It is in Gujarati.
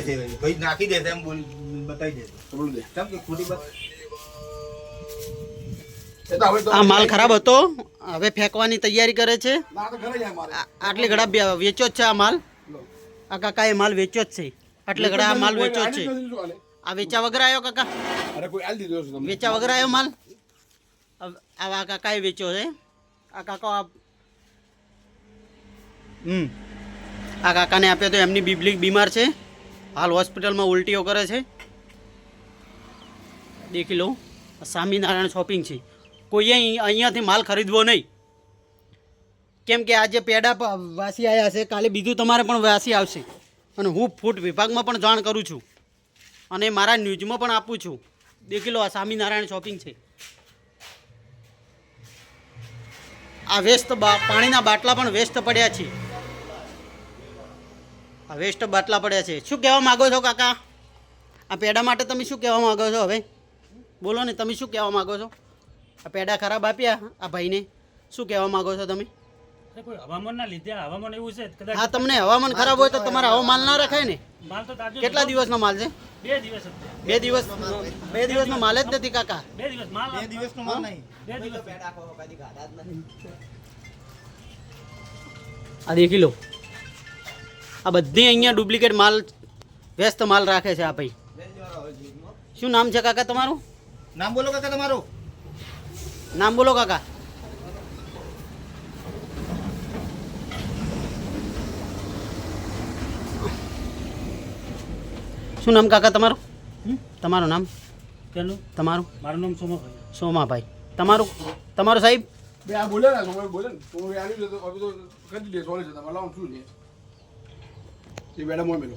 દેશે ભાઈ નાખી દેશે એમ બોલ બતાવી દેશે. બોલું દે. કેમ કે ખોટી વાત? એ તો હવે તો આ માલ ખરાબ હતો. હવે ફેંકવાની તૈયારી કરે છે. ના તો ઘરે જાય મારે. આ- આટલી ઘડા વેચ્યો જ છે આ માલ? આ કાકા એ માલ વેચ્યો જ છે. આટલે ઘડા આ માલ વેચ્યો જ છે? આ વેચા વગર આવ્યો કાકા? અરે કોઈ આલી દીધો છે વેચા વગર આવ્યો માલ? આ કાકા કાકાએ વેચ્યો છે. આ કાકા આ હમ. આ કાકાને આપ્યો તો એમની બીબલી બીમાર છે. હાલ હોસ્પિટલમાં ઉલટીઓ કરે છે. દેખી લો સ્વામિનારાયણ શોપિંગ છે. કોઈએ અહીં- અહીંયાથી માલ ખરીદવો નહીં. કેમ કે આજે પેડા વાસી આવ્યા છે. કાલે બીજું તમારે પણ વાસી આવશે. અને હું ફૂડ વિભાગમાં પણ જાણ કરું છું. અને મારા ન્યૂઝમાં પણ આપું છું. દેખી લો, આ સ્વામિનારાયણ શોપિંગ છે. આ વેસ્ટ પાણીના બાટલા પણ વેસ્ટ પડ્યા છે. વેસ્ટ બાટલા પડ્યા છે. શું કહેવા માગો છો કાકા? આ પેડા માટે તમે શું કહેવા માગો છો હવે? બોલો ને તમે શું કહેવા માગો છો? આ પેડા ખરાબ આપ્યા આ ભાઈને. શું કહેવા માગો છો તમે? હવામાનના લીધે હવામાન એવું છે? હા તમને હવામાન ખરાબ હોય તો તમારે આવો માલ ના રખાય ને. માલ તો તાજો કેટલા દિવસનો માલ છે? બે દિવસ બે દિવસ બે દિવસનો માલ જ નથી કાકા. બે દિવસ માલ બે દિવસનો માલ નહીં. બે દિવસ. આ દેખી લો. આ બધી અહીંયા ડુપ્લિકેટ માલ વ્યસ્ત માલ રાખે છે આ ભાઈ. શું નામ છે કાકા તમારું? નામ બોલો કાકા તમારું. નામ બોલો કાકા. શું નામ કાકા તમારું? તમારું નામ? તેનું તમારું? મારું નામ સોમાભાઈ. સોમાભાઈ. તમારું? તમારું સાહેબ? બે આ બોલે ને બોલે ને. તો આવી તો તો કરી દે સોલે છે તમારે લાવું શું છે? એ બેડા મોય મેલો